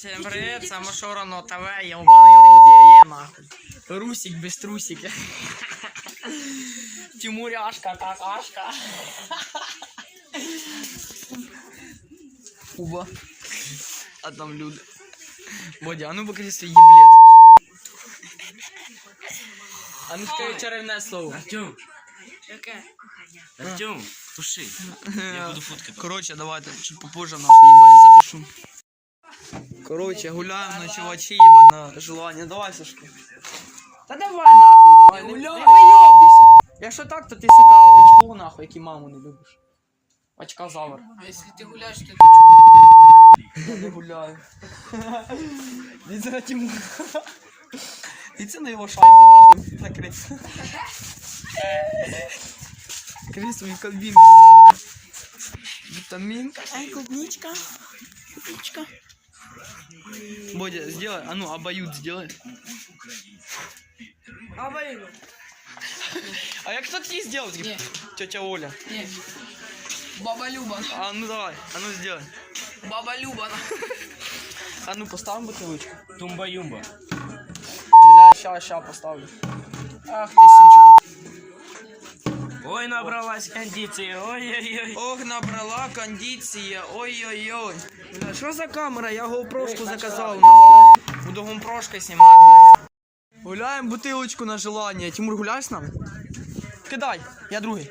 Всем привет, це Машорано ТВ, ебаный рот, я є нахуй. Русик без трусики. Тимуряшка, какашка. Уба. А там люди. Бодя, а ну покажи свій їблет. А ну скажи чарівне слово. Артем, Яке? Артем, туши. Я буду фоткати. Короче, давайте чуть попозже нахуй ебать запишу. Короче, гуляем ночевачи, ебать, на желание. Давай, Сашка. Та давай нахуй, давай. Не вийобуйся. Якщо так, то ти, сука, очко нахуй, які маму не любиш. Очкозавр. А если ты гуляешь, то Я не гуляю. Він за Тимур. І це на його шайбу нахуй накрить. Кажи свою кабінку нахуй. Витаминка. Ай, клубничка. Клубничка. Бодя, сделай, а ну, обоюд сделай. Обоюд. А як хто тобі сделал? Не. Тетя Оля. Не. Баба Люба. А ну давай, а ну сделай. Баба Люба. А ну поставим бутылочку. Тумба-юмба. Бля, ща, ща поставлю. Ах ты, сучка. Ой, набралась кондиції, ой-ой-ой. Ох, набрала кондиція, ой-ой-ой. Що за камера? Я GoPro заказав. Буду GoPro знімати. Гуляємо бутилочку на желання. Тимур, гуляєш з нами? Кидай, я другий.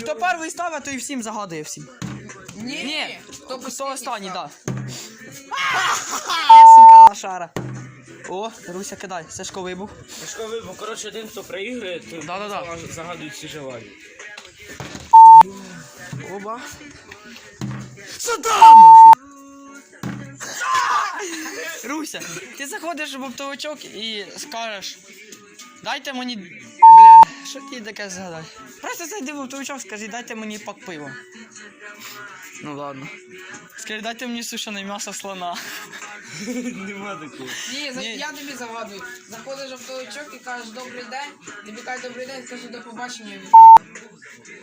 Хто перший ставить, то і всім загадує всім. Ні, кто хто останній, так. Сука, лошара. О, Руся, кидай. Сашко вибух. Сашко вибух, коротше, один, хто проігрує, то Да-да-да. загадують всі желання. Оба. Садама! Руся, ти заходиш в оптовичок і скажеш. Дайте мені. Що ти таке згадай? Просто зайди в оптовичок, скажи, дайте мені пак пива. Ну ладно. Скажи, дайте мені сушене м'ясо слона. Нема такого. Не, за- Ні. я тобі загадую. Заходиш в толчок і кажеш добрий день. Тобі кажуть добрий день, скажи до побачення.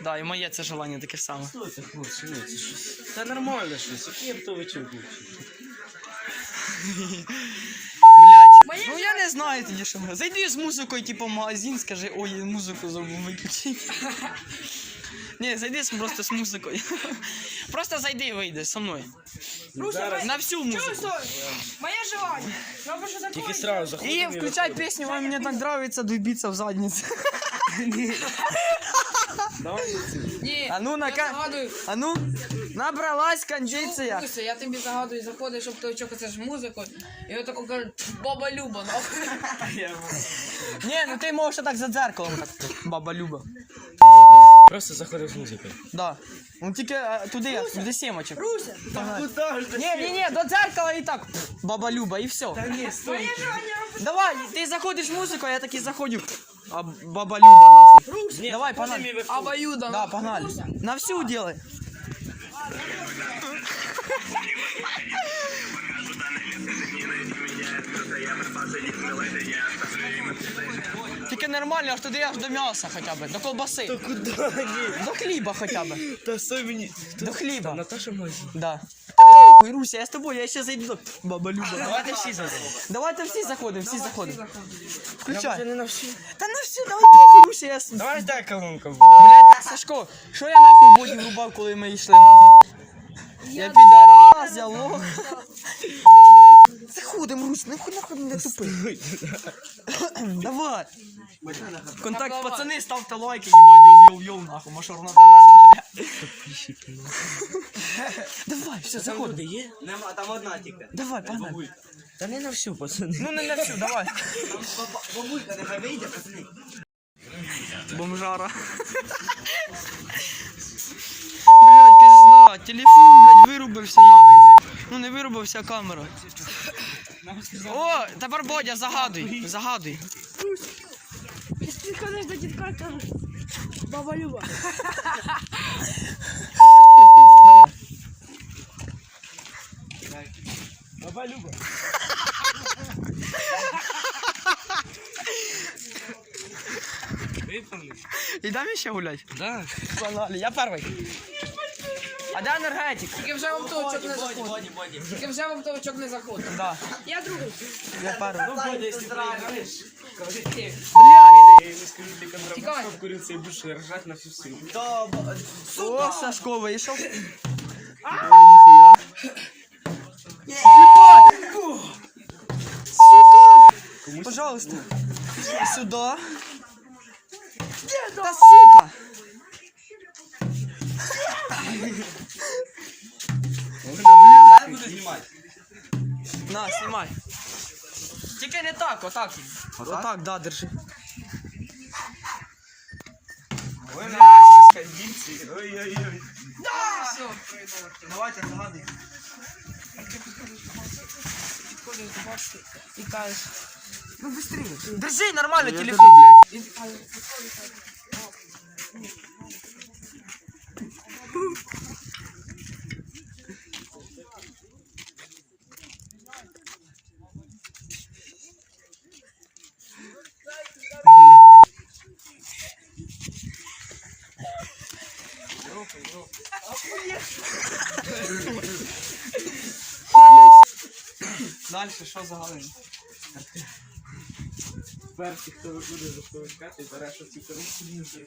Да, і моє це желання таке саме. Що це, хлопці, ну це щось. Та нормально щось, який я б то ну я не знаю тоді, що ми. Зайди з музикою, типу, в магазин, скажи, ой, музику забув виключити. Ні, зайди з- просто з музикою. Просто зайди і вийди зі мною. Зараз На всю музику. Моє желання. Робиш що тільки сразу заходимо. І включай пісню, вам мені так нравиться дубіться в задницю. Давай. Ні, А ну, я нака- загадую. А ну, набралась кондиція. Слухайся, я тобі загадую, заходиш в толчок, це ж музику, і от тако кажуть, баба Люба, нахуй. Ні, ну ти можеш так за дзеркалом так. Баба Люба. Просто заходив з музикою. Да. Ну тільки е, туди, до сімочок. Руся. Куда ж Ні, ні, ні, до дзеркала і так. Баба Люба, і все. Ні, стой. Давай, ти заходиш в музику, а я такий заходжу. А баба Люба нахуй. Ні, Давай, потім погнали. і виходь. Обоюда. Да, погнали. На всю делай. Тільки нормально, аж туди аж до м'яса хоча б, до колбаси. Куда? Ні. До хліба хоча б. Та стой мені. До хліба. Наташа магазині. Да. Ой, Руся, я з тобою, я ще зайду. Баба Люба. Давайте всі зайдемо. Давайте всі заходимо, всі заходимо. Я Включай. не на всі. Та на всю, давай похуй, Руся, я... с- Давай дай колонка буде. Блядь, Сашко, що я нахуй боді врубав, коли ми йшли нахуй? Я підараз, я лох. Заходим, Русь, нахуй нахуй не тупи. Давай. Контакт, пацани, ставте лайки, їбать, йоу-йоу-йоу, нахуй, машор на ТВ. Давай, все, заходим. є? Нема, там одна тільки. Давай, погнали. Та не на всю, пацани. Ну не на всю, давай. Бабулька, нехай вийде, пацани. Бомжара. Блять, пизда, телефон, блядь, вирубився нахуй. Ну не вирубився камера. О, тепер Бодя, загадуй, загадуй. Підходиш до дітка, кажеш, баба Люба. Баба Люба. Виповнив? Ідемо ще гулять? Да. Погнали, я перший. А де енергетик? Тільки вже в автовичок не Боді, заходить. боді, боді. Тільки вже в автовичок не заходить. Да. Я другий. Я перший. Ну, Бодя, если проиграешь, говори, Блядь. я ему скажу, ты Тікай. контрабас курица и будешь ржать на всю ссылку. То, бо- О, Сашко вийшов. Ой, ніхуя. Сука! Пожалуйста. Сюда. Да сука! Я буду знімати. На, знімай. Тільки не так, отак. Отак, да, держи. Ой, на кондиции. Ой-ой-ой. Все. Давайте, загадуй. Підходиш до бабки і кажеш. Ну быстрее. Держи нормально телефон. і- а, Дальше, що за галина? Перший, хто виходить за штовхати, береш оцю коробку мусор.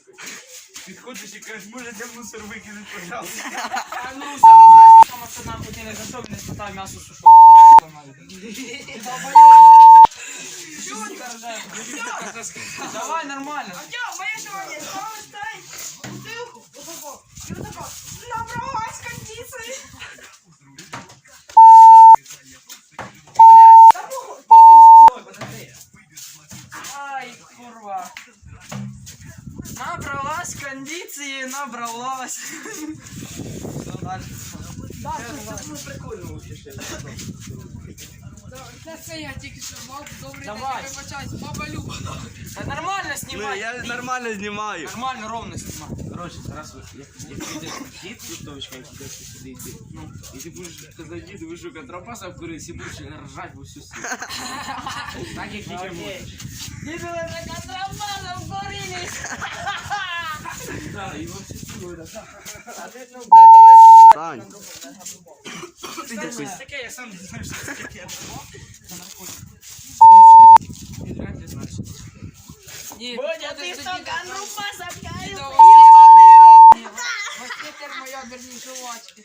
Підходиш і кажеш, може я мусор викинуть, пожалуйста. А ну, все, ну, блядь, що нам хотіли за що не спитав м'ясо сушене. Давай нормально. Я, моя сьогодні Це це я тільки що баб, добрий Давай. день, я вибачаюсь, баба Люба. Та нормально знімай. Я нормально знімаю. Нормально, ровно знімай. Короче, зараз вот, як, як прийде дід з листовочками, куди сюди йти, ну, і ти будеш казати, діду, ви що, контрабаса вкурились, і будеш ржать в усю силу. Так, як тільки можеш. Діду, ви контрабандом вкорились. Да, і во Всю силу, да. Сань. Це таке, я сам не знаю, що це таке. Відряд, значить. Ні, Бодя, підходиш ти до що, діда, контрабаса кажеш, «Діда, вкорились? ось- Ні, ось це моя верні жувачки.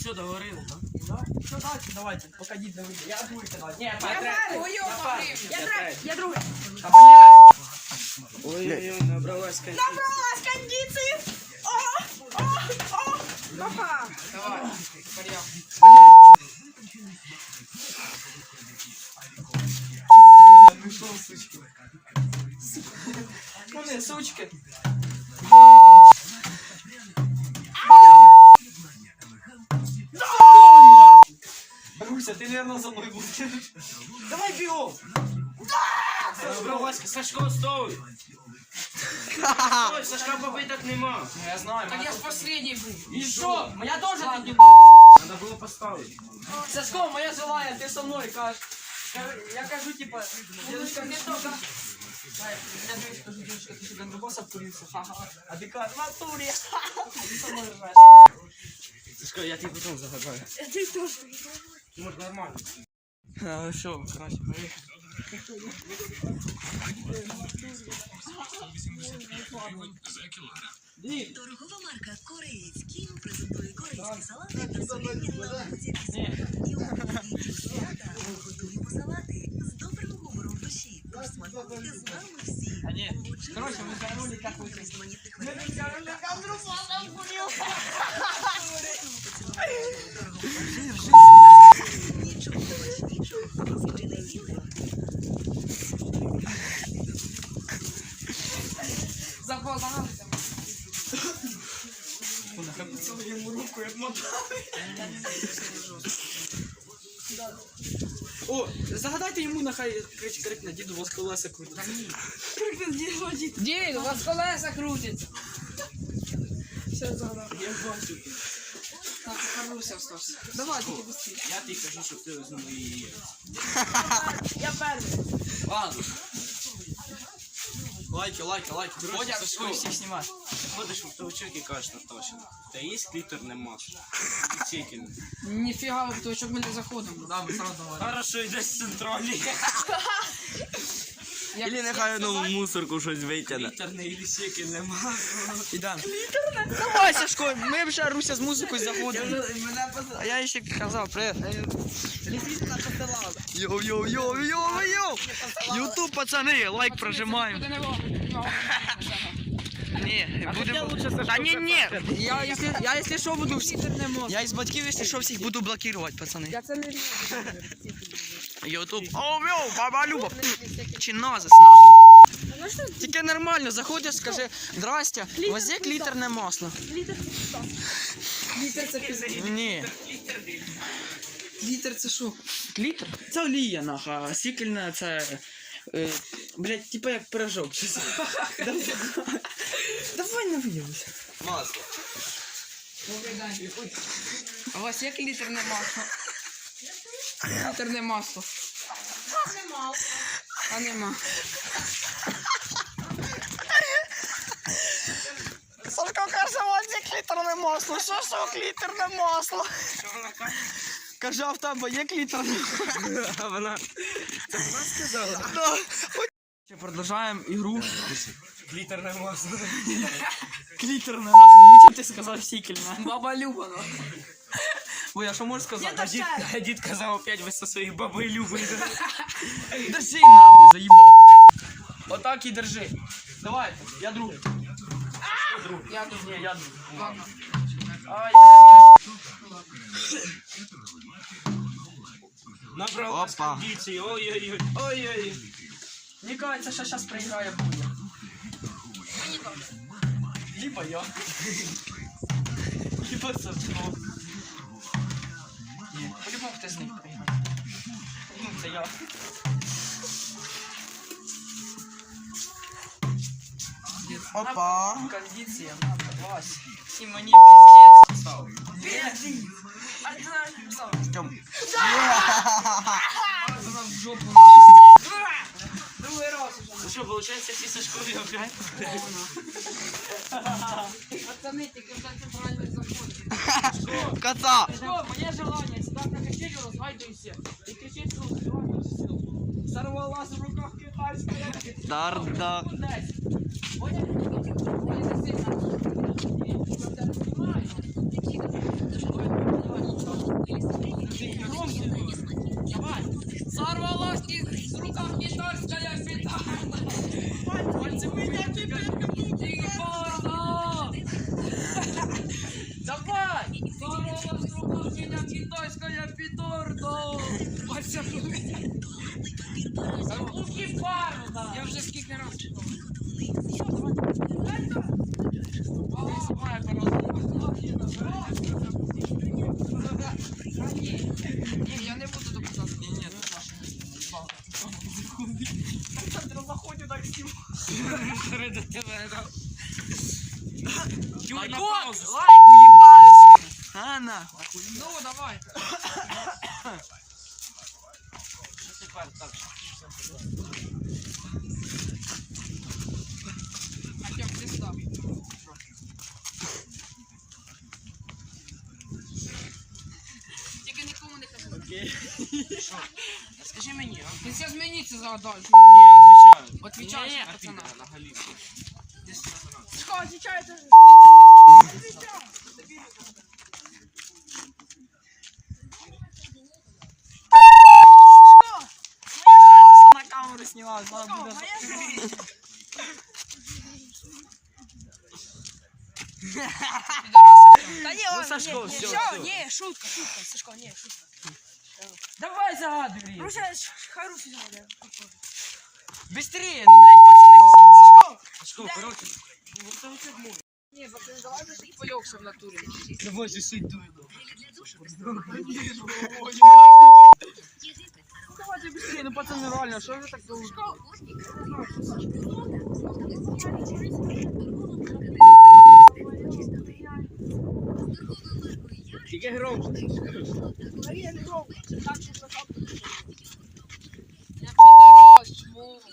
Все, договорили, да? Що далі? Давайте, поки дід не вийде. Я другий канал. Ні, Я я перший. Ой, гривень. Я третій. Я другий. Та блядь. Ой-ой-ой, набралась кондиції. Набралась кондиції. О, о, о. Папа. Давай, тепер я. Ну що, сучки? Ну не, сучки. Руся, ти, наверное, за мною будеш. Давай бігом. Набралась, Сашко, стой! Стой, Сашка попиток нема. Ну я знаю. Так я ж последній був. І що? Моя теж тоді Надо було поставити. Сашко, моя желання, ти со мною кажеш. Кажу- Я кажу, типа, дедушка, мне только... Дай, Я дочка кажу, дедушка, ты что, гандбоса обкурился? Ха-ха. А ты как, в натуре. Ты со мной ржешь. Сашко, я тебе потім загадаю. Ти теж. Може, нормально. А, що, короче, Поїхали. Торгова марка Кореєць Кім презентує корейські салати та солідні на Ні. і у будь-які свята. Ми готуємо салати з добрим гумором в душі. Тож смакуйте з нами всі. А ні. Короче, ми загнули как ви Різноманітних варіантів та нічого смачнішого. Звичайне біле. Запозналися. йому руку, як мотали. О, загадайте йому, нехай крич крикне, діду, у вас колеса крутять. Дід, у вас колеса крутяться. Все згадав. Я бачу. Так, Харуся встався. Давай, тільки быстрее. Я тобі кажу, щоб ти знову її. Я перший. Ладно. Лайки, лайки, лайки. Сашко. всіх всіх знімай. Ходиш в толчок і кажеш Наташа, та є кліторне масло? Тільки. Ніфіга, в точок ми не заходимо. Да, ми сразу говоримо. Хорошо, йде з центральний. Як- Или нехай ну в мусорку щось витягне. Кліторне і сікельне масло. Ідем. Давай, Сашко, ми вже Руся з музикою заходимо. А я ще казав, привіт. Йоу, йоу, йоу, йоу, йоу. Ютуб, пацани, лайк прожимаємо. Ні, будемо... Та ні, ні. Я, якщо, я, якщо що, буду всі... Я із батьків, якщо що, всіх буду блокувати, пацани. Я це не Ютуб. О, йоу, баба Люба. Чи назис нахуй. Тільки нормально, заходиш, скажи, здрастя, у вас є клітерне масло? Літер це пізно. Ні. Літер це що? Клітер? Це олія, нахуй, а сікельна це. Е, блять, типа як пирожок. Давай- не виявися. Масло. А у вас є літерне масло? Літерне масло. А нема. Сашко каже, у вас є клітерне масло. Що що клітерне масло? Каже, а в тебе є клітерне А вона Да. Ще Продовжаємо ігру. кліторне масло. Клітерне, нахуй. Лучше б ти сказав сікельне. Баба Люба, ну. Бо я що можу сказати? А дід, а дід казав опять ви со своєю бабою любите. Держи нахуй, заїбав. Отак і держи. Давайте, я друг. Я тут. Ні, я друг. Ай. Набрав Опа. кондиції, ой-ой-ой. Ой-ой. Мені кажется, що зараз проіграє Буня. Либо я. Либо Сашко. Ні, по-любому хтось з них проіграє. Ну, це я. Опа. Кондиція, надо, Вась. І мені пиздец писав. Пиздец. А ти знаєш, що писав? Тьом. Вона в жопу Другий раз уже. Ну що, виходить, всі Сашкові опять? Пацани, тільки вже центральний заходить. Кота. Что, моє желание разгайдуйся и кричать, что сразу. Сорвалась в руках китайская. Дарда. Понял? Давай. Сорвалась с рукав китайская петарда. Пальцы меня теперь Тихо! Давай! Сорвалась с рукав меня китайская петарда. Вася, Руки парда! Я вже скільки раз читав. Ні, я не буду допускати. Ні, ні, це наше. Заходю так всім. Юр, на Лайк, паузу. лайк, уїбаюся. А, нахуй. Ну, давай. Що тепер так? Артем, ти став. Тільки нікому не кажи. Скажи мені, а? Ти все зміниться загадав. Ні, отвечаю. Отвечаєш, Ні, пацана. на Галицьку. Що, отвечай, ти на камеру знімав, зараз буде. Та ні, Ну, ладно, Сашко, ні, всё, ні, всё. ні, шутка, шутка, Сашко, ні, шутка. Давай загадуй, Рі. Руся, хай Руся загадає. Быстрее, ну, блядь, пацани, ви заїбали. Що, коротше, Ні, пацани, давай би ти пойовся в натурі. давай сидь дуй. Давайте быстрее, ну, пацани, реально, що ви так довго? Тільки громче. Я підарас, чмо, галіна, хуйня.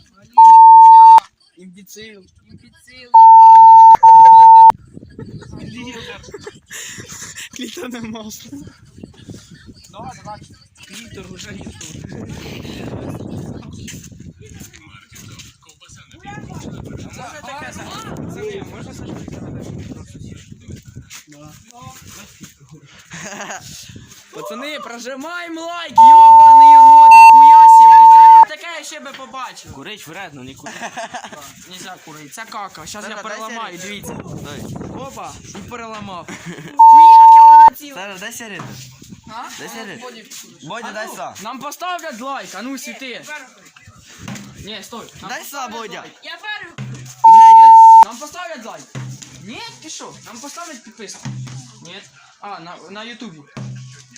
Імбіцил. Імбіцил, Лідер. Клітерне масло. Давай, давай. Клітер уже ютуб. Можна таке Пацани, можна Сашу Пацани, прожимаємо лайк, йобаний рот, ніхуя сі, таке я ще би побачив. Курить вредно, нікуди. Нельзя курити, це кака, зараз я дай переламаю, сигарету. дивіться. Дай. Опа, і переламав. Хуяка вона ціла. Сара, дай сигарету. Дай сигарету. Бодя, дай са. Нам поставлять лайк, а ну світи. Ні, стой. Нам Дай са, Бодя. Я перший. Блядь. Нам поставлять лайк. Ні, ти що? Нам поставлять підписку. Ні. А, на, на ютубі.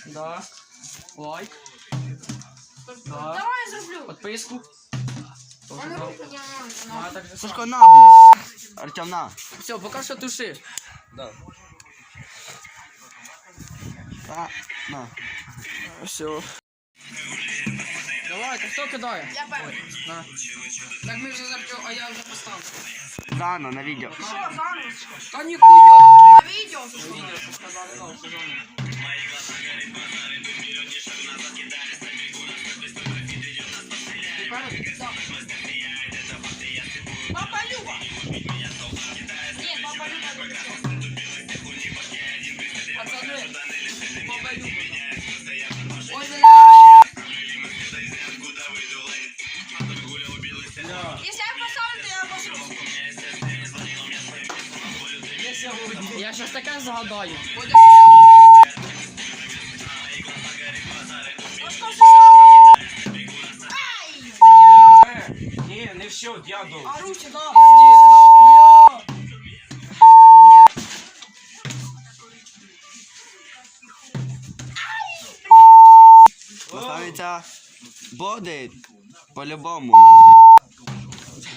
Да. Лайк. Да. Давай я зроблю. Подписку. Тоже Вона да. руку не може. А, так же Сашко, на, блядь. Артем, на. Все, поки що туши. Да. А, на. Все. Давайте, хто кидає? Я перший. На. Так ми вже запчу, а я вже поставив. Зано, на відео. Що, зараз? Та ніхуя! На відео. Баба Люба. Ні, баба Люба не Пацани, баба Люба. Ой, бля. Якщо я поставлю, то я можу. Я щось таке згадаю. Ай! Ні, не все, дядо. А руки, да. Поставиться. Буде. По-любому,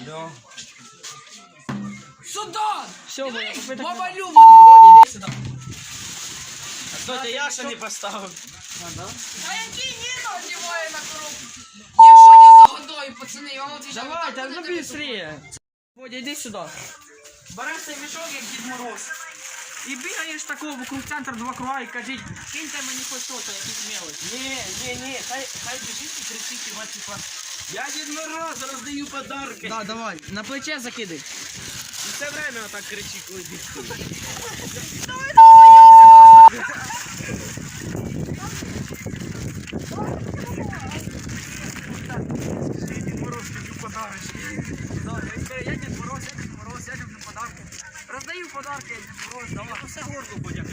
на. Сюда! Все, бо я попитав. Баба Люба! Іди сюди. Стойте, я ще не поставив. А який Ніно одіває на коробку? Давай, так так ну быстрее. Водя, іди сюди. Береш цей мішок, як Дід Мороз. І бігаєш такого вокруг центру два круга і кажіть, киньте мені хоч що-то, якісь мелочі. Ні, ні, ні, хай, хай біжить і кричить, і типа, я Дід Мороз, роздаю подарки. Да, давай, на плече закидай. І все время отак кричить, коли біжить. Да, він каже, я Дід Мороз, я Дід Мороз, я люблю подарки. Роздаю подарки, я Дід Мороз, давай. Все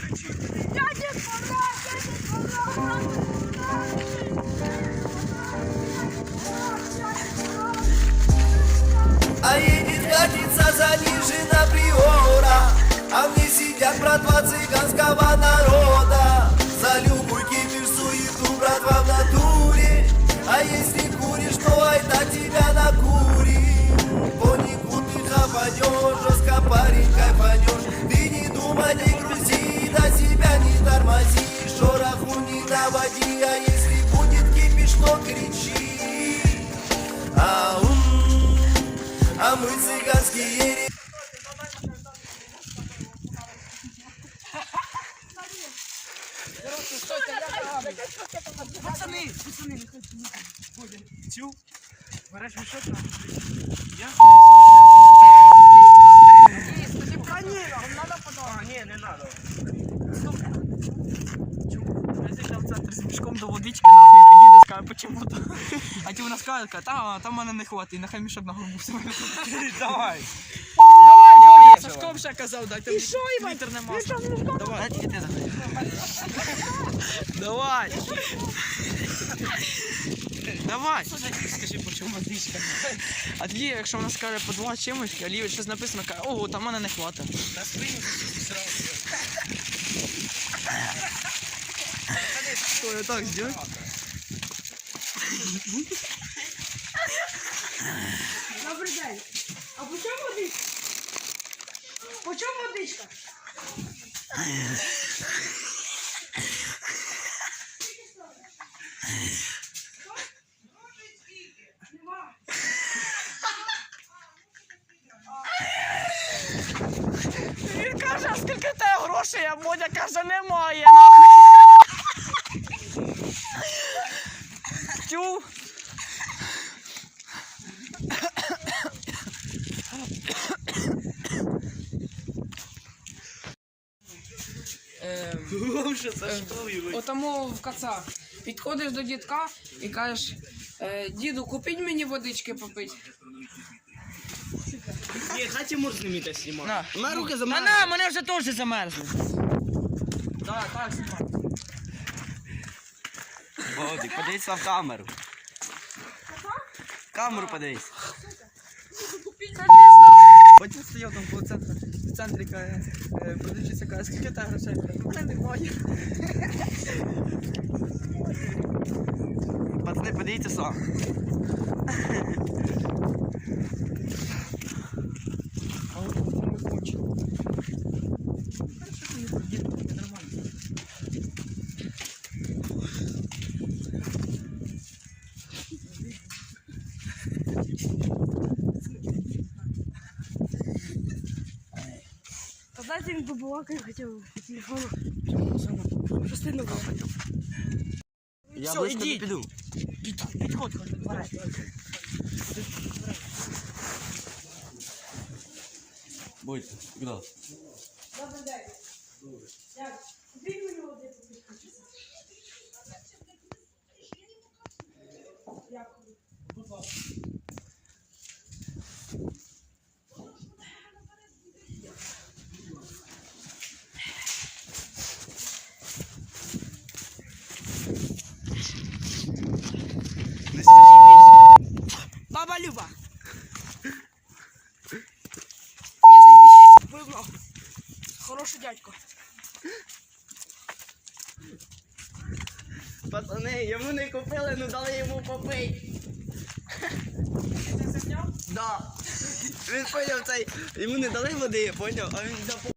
будет кипиш, то кричи Аум. А мы цыганские Пацани, пацани, Цю, береш мішок, А, ні, не надо. Я зайшов в центр з мішком до водички, нахуй, почему-то. А ті вона каже, та, там мене не хватить, нехай мішок на голову все. Давай. Давай, давай, Сашко вже казав, дайте мені літерне масло. Давай, тільки ти заходи. давай. Давай. Скажи, по чому водичка? А тоді, якщо вона скаже по два чимось, а щось написано, каже, ого, там мене не хватить. На спині сразу. Що, я так зроблю? Добрий день. А по чому водичка? По чому водичка? Він каже, а скільки те грошей, а Бодя каже, немає. нахуй почув. Ем, отому в кацах Підходиш до дітка і кажеш, «Е, діду, купіть мені водички попити. Ні, хаті можна міти знімати. На руки замерзли. А на, мене вже теж замерзли. Так, так, знімати. Бодик, подивися в камеру. В камеру подивись. Потім стояв там по центру, в центрі каже, продавчиця каже, скільки та грошей? У мене немає. Пацани, подивіться сам. А от це ми кончили. Хорошо, що не поділи, нормально. А знаєте, хотя по телефону. Частину було. Я Все, близько не піду. Підходь, підходь, хоч, Бойся, куди? Добрий день. Як? Купіть мені води попити. Дякую. Баба Люба. Мені заїбісь пивно. Хороший дядько. Пацани, йому не ну дали йому попити. Да. Він поняв цей, йому не дали води, поняв, а він взяв